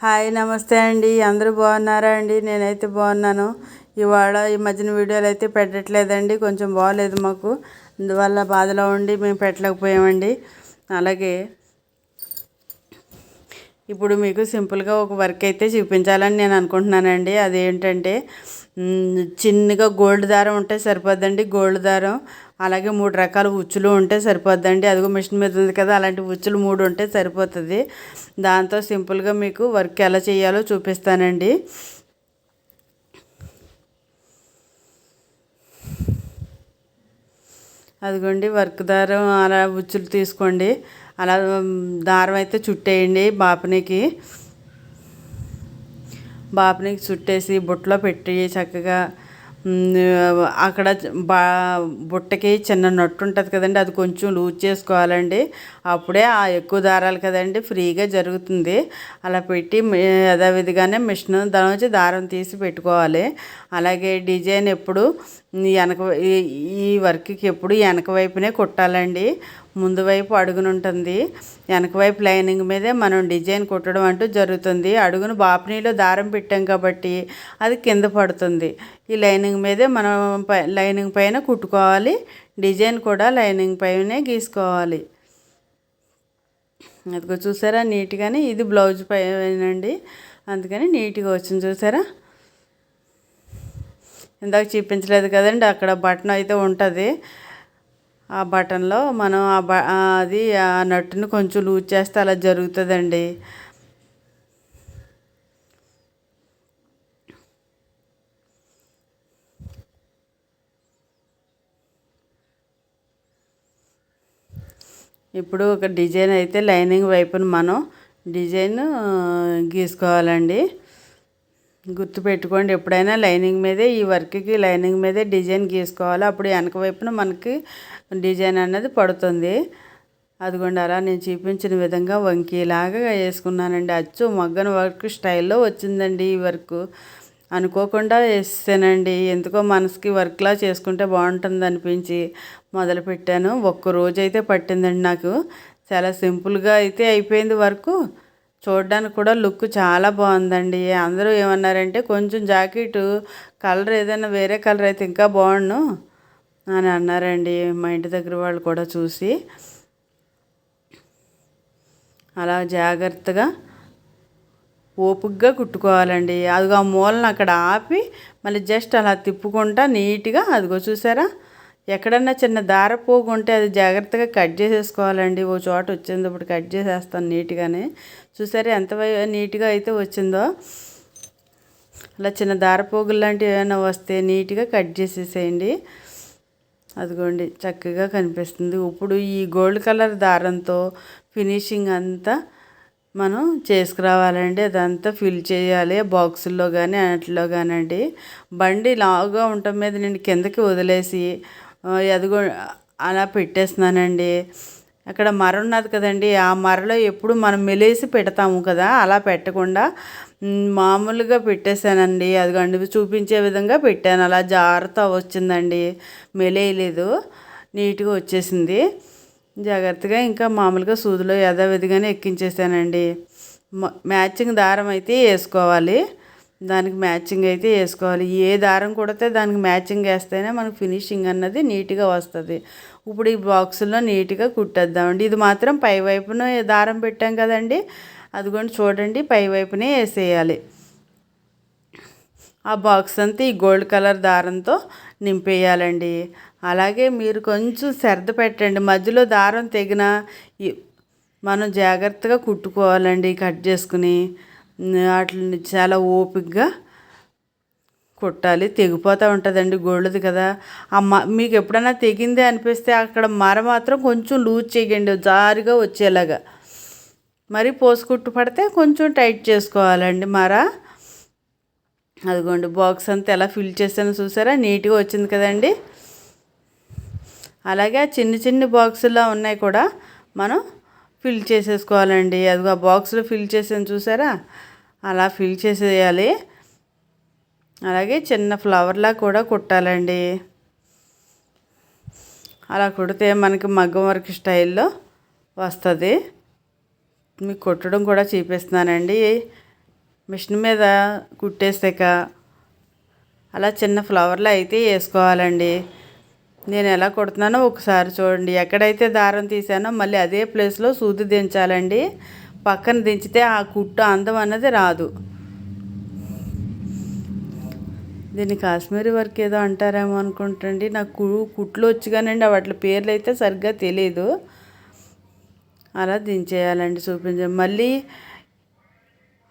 Hi నమస్తే అండి. అందరూ బాగున్నారా అండి? నేనైతే బాగున్నాను. ఇవాళ ఈ మధ్యన వీడియోలు అయితే పెట్టట్లేదండి. కొంచెం బాగలేదు మాకు. అందువల్ల బాధలో ఉండి మేము పెట్టలేకపోయామండి. అలాగే ఇప్పుడు మీకు సింపుల్గా ఒక వర్క్ అయితే చూపించాలని నేను అనుకుంటున్నానండి. అదేంటంటే చిన్నగా గోల్డ్ దారం ఉంటే సరిపోద్దండి. గోల్డ్ దారం. అలాగే మూడు రకాల ఉచ్చులు ఉంటే సరిపోద్దండి. అదిగో మిషన్ మీద ఉంది కదా అలాంటి ఉచ్చులు మూడు ఉంటే సరిపోతుంది. దాంతో సింపుల్గా మీకు వర్క్ ఎలా చేయాలో చూపిస్తానండి. అదిగోండి వర్క్ దారం అలా ఉచ్చులు తీసుకోండి. అలా దారం అయితే చుట్టేయండి బాపనికి. బాపనికి చుట్టేసి బుట్టలో పెట్టి చక్కగా అక్కడ బా బుట్టకి చిన్న నట్టు ఉంటుంది కదండి అది కొంచెం లూజ్ చేసుకోవాలండి. అప్పుడే ఆ ఎక్కువ దారాలు కదండి ఫ్రీగా జరుగుతుంది. అలా పెట్టి యథావిధిగానే మిషన్ దాని నుంచి దారం తీసి పెట్టుకోవాలి. అలాగే డిజైన్ ఎప్పుడు వెనక ఈ- ఈ వర్క్కి ఎప్పుడు వెనక వైపునే కుట్టాలండి. ముందు వైపు అడుగును ఉంటుంది. వెనక వైపు లైనింగ్ మీదే మనం డిజైన్ కుట్టడం అంటూ జరుగుతుంది. అడుగును బాపనీలో దారం పెట్టాం కాబట్టి అది కింద పడుతుంది. ఈ లైనింగ్ మీదే మనం పై లైనింగ్ పైన కుట్టుకోవాలి. డిజైన్ కూడా లైనింగ్ పైనే గీసుకోవాలి. అదిగో చూసారా? నీట్గానే ఇది బ్లౌజ్ పైనండి. అందుకని నీట్గా వచ్చింది చూసారా? ఇందాక చూపించలేదు కదండి అక్కడ బటన్ అయితే ఉంటుంది. ఆ బటన్లో మనం ఆ బ అది ఆ నట్టుని కొంచెం లూజ్ చేస్తే అలా జరుగుతుందండి. ఇప్పుడు ఒక డిజైన్ అయితే లైనింగ్ వైపున మనం డిజైన్ గీసుకోవాలండి. గుర్తుపెట్టుకోండి ఎప్పుడైనా లైనింగ్ మీదే ఈ వర్క్కి లైనింగ్ మీదే డిజైన్ గీసుకోవాలి. అప్పుడు వెనక వైపున మనకి డిజైన్ అనేది పడుతుంది. అదిగోండి అలా నేను చూపించిన విధంగా వంకీలాగా వేసుకున్నానండి. అచ్చు మగ్గన వర్క్ స్టైల్లో వచ్చిందండి ఈ వర్క్. అనుకోకుండా వేసానండి ఎందుకో మనసుకి వర్క్లా చేసుకుంటే బాగుంటుంది అనిపించి మొదలు పెట్టాను ఒక్క రోజు అయితే పట్టిందండి నాకు. చాలా సింపుల్గా అయితే అయిపోయింది వర్క్. చూడడానికి కూడా లుక్ చాలా బాగుందండి. అందరూ ఏమన్నారంటే కొంచెం జాకెట్ కలర్ ఏదైనా వేరే కలర్ అయితే ఇంకా బాగుండు అని అన్నారండి మా ఇంటి దగ్గర వాళ్ళు కూడా చూసి. అలా జాగ్రత్తగా ఓపిగ్గా కుట్టుకోవాలండి. అదిగో ఆ మూలను అక్కడ ఆపి మళ్ళీ జస్ట్ అలా తిప్పుకుంటా నీట్గా అదిగో చూసారా? ఎక్కడన్నా చిన్న దార పోగు ఉంటే అది జాగ్రత్తగా కట్ చేసేసుకోవాలండి. ఓ చోట వచ్చింది ఇప్పుడు కట్ చేసేస్తాను నీట్గానే. చూసారా ఎంత నీట్గా అయితే వచ్చిందో. అలా చిన్న దారపోగులు లాంటివి ఏమైనా వస్తే నీట్గా కట్ చేసేసేయండి. అదిగోండి చక్కగా కనిపిస్తుంది. ఇప్పుడు ఈ గోల్డ్ కలర్ దారంతో ఫినిషింగ్ అంతా మనం చేసుకురావాలండి. అదంతా ఫిల్ చేయాలి. బాక్సుల్లో కానీ అట్లా కానండి బండి లావుగా ఉండటం మీద నేను కిందకి వదిలేసి అదిగో అలా పెట్టేస్తున్నానండి. అక్కడ మర ఉన్నది కదండి ఆ మరలో ఎప్పుడు మనం మెలేసి పెడతాము కదా అలా పెట్టకుండా మామూలుగా పెట్టేశానండి. అదిగోండి చూపించే విధంగా పెట్టాను. అలా జాగ్రత్త వచ్చిందండి. మెలేయలేదు నీట్గా వచ్చేసింది. జాగ్రత్తగా ఇంకా మామూలుగా సూదిలో యథావిధిగానే ఎక్కించేసానండి మ్యాచింగ్ దారం అయితే వేసుకోవాలి. దానికి మ్యాచింగ్ అయితే వేసుకోవాలి. ఏ దారం కుడితే దానికి మ్యాచింగ్ వేస్తేనే మనకు ఫినిషింగ్ అన్నది నీట్గా వస్తుంది. ఇప్పుడు ఈ బాక్సుల్లో నీట్గా కుట్టేద్దామండి. ఇది మాత్రం పై వైపున దారం పెట్టాం కదండి. అదిగోండి చూడండి పై వైపునే వేసేయాలి. ఆ బాక్స్ అంతా ఈ గోల్డ్ కలర్ దారంతో నింపేయాలండి. అలాగే మీరు కొంచెం శ్రద్ధ పెట్టండి. మధ్యలో దారం తెగిన మనం జాగ్రత్తగా కుట్టుకోవాలండి కట్ చేసుకుని. వాటిని చాలా ఓపికగా కుట్టాలి. తెగిపోతూ ఉంటుందండి గోళ్ళది కదా. ఆ మ మీకు ఎప్పుడైనా తెగిందే అనిపిస్తే అక్కడ మర మాత్రం కొంచెం లూజ్ చేయండి. జారుగా వచ్చేలాగా. మరి పోసుకుట్టు పడితే కొంచెం టైట్ చేసుకోవాలండి మర. అదిగోండి బాక్స్ అంతా ఎలా ఫిల్ చేసాను చూసారా? నీట్గా వచ్చింది కదండి. అలాగే ఆ చిన్న చిన్న బాక్సుల్లో ఉన్నాయి కూడా మనం ఫిల్ చేసేసుకోవాలండి. అదిగో ఆ బాక్స్లో ఫిల్ చేసాను చూసారా? అలా ఫిల్ చేసేయాలి. అలాగే చిన్న ఫ్లవర్లా కూడా కుట్టాలండి. అలా కుడితే మనకి మగ్గం వర్క్ స్టైల్లో వస్తుంది. మీకు కుట్టడం కూడా చూపిస్తున్నానండి. మిషన్ మీద కుట్టేసాక అలా చిన్న ఫ్లవర్లు అయితే వేసుకోవాలండి. నేను ఎలా కుడుతున్నానో ఒకసారి చూడండి. ఎక్కడైతే దారం తీసానో మళ్ళీ అదే ప్లేస్లో సూది దించాలండి. పక్కన దించితే ఆ కుట్టు అందం అన్నది రాదు. దీన్ని కాశ్మీరీ వర్క్ ఏదో అంటారేమో అనుకుంటండి నాకు కుట్లు వచ్చు కానండి వాటి పేర్లు అయితే సరిగ్గా తెలియదు అలా దించేయాలండి చూపించాం మళ్ళీ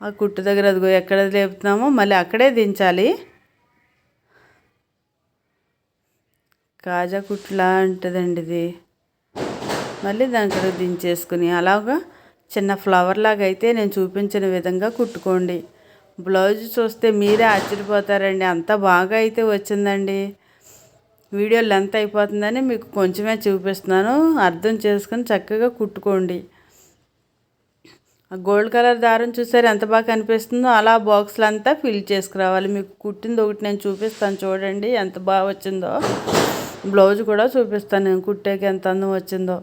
ఆ కుట్టు దగ్గర అదిగో ఎక్కడ లేపుతున్నామో మళ్ళీ అక్కడే దించాలి. కాజా కుట్లా ఉంటుందండి ఇది. మళ్ళీ దాని దించేసుకుని అలాగా చిన్న ఫ్లవర్ లాగా అయితే నేను చూపించిన విధంగా కుట్టుకోండి. బ్లౌజ్ చూస్తే మీరే ఆశ్చర్యపోతారండి. అంత బాగా అయితే వచ్చిందండి. వీడియో లెంత్ అయిపోతుందని మీకు కొంచెమే చూపిస్తున్నాను. అర్థం చేసుకుని చక్కగా కుట్టుకోండి. ఆ గోల్డ్ కలర్ దారం చూసారు ఎంత బాగా కనిపిస్తుందో. అలా బాక్స్లు అంతా ఫిల్ చేసుకురావాలి. మీకు కుట్టింది ఒకటి నేను చూపిస్తాను చూడండి ఎంత బాగా వచ్చిందో. బ్లౌజ్ కూడా చూపిస్తాను నేను కుట్టాక ఎంత అందం వచ్చిందో.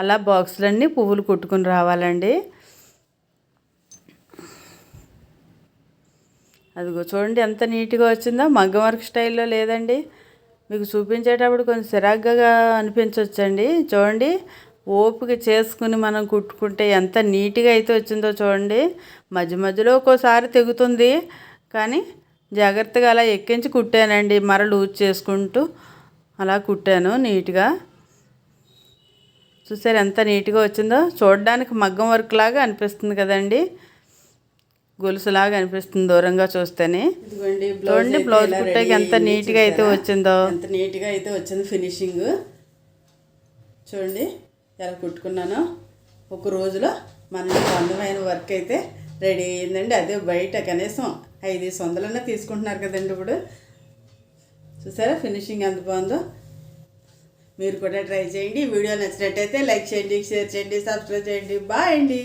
అలా బాక్సులన్నీ పువ్వులు కుట్టుకుని రావాలండి. అదిగో చూడండి ఎంత నీట్గా వచ్చిందో. మగ్గం వర్క్ స్టైల్లో లేదండి. మీకు చూపించేటప్పుడు కొంచెం చిరాగ్గా అనిపించవచ్చండి చూడండి ఓపిక చేసుకుని మనం కుట్టుకుంటే ఎంత నీట్గా అయితే వచ్చిందో చూడండి. మధ్య మధ్యలో ఒక్కోసారి తెగుతుంది కానీ జాగ్రత్తగా అలా ఎక్కించి కుట్టానండి. మర లూజ్ చేసుకుంటూ అలా కుట్టాను నీట్గా. చూసారు ఎంత నీట్గా వచ్చిందో. చూడడానికి మగ్గం వర్క్ లాగా అనిపిస్తుంది కదండి. గొలుసులాగా అనిపిస్తుంది దూరంగా చూస్తేనే. చూడండి బ్లౌజ్ కుట్టాక ఎంత నీట్గా అయితే వచ్చిందో. ఎంత నీట్గా అయితే వచ్చింది ఫినిషింగ్ చూడండి ఎలా కుట్టుకున్నానో. ఒక రోజులో మన అందమైన వర్క్ అయితే రెడీ అయ్యిందండి. అదే బయట కనీసం ఐదు వందలన్నా తీసుకుంటున్నారు కదండి ఇప్పుడు. చూసారా ఫినిషింగ్ ఎంత బాగుందో. మీరు కూడా ట్రై చేయండి. వీడియో నచ్చినట్టయితే లైక్ చేయండి షేర్ చేయండి సబ్స్క్రైబ్ చేయండి. బాయ్ అండి.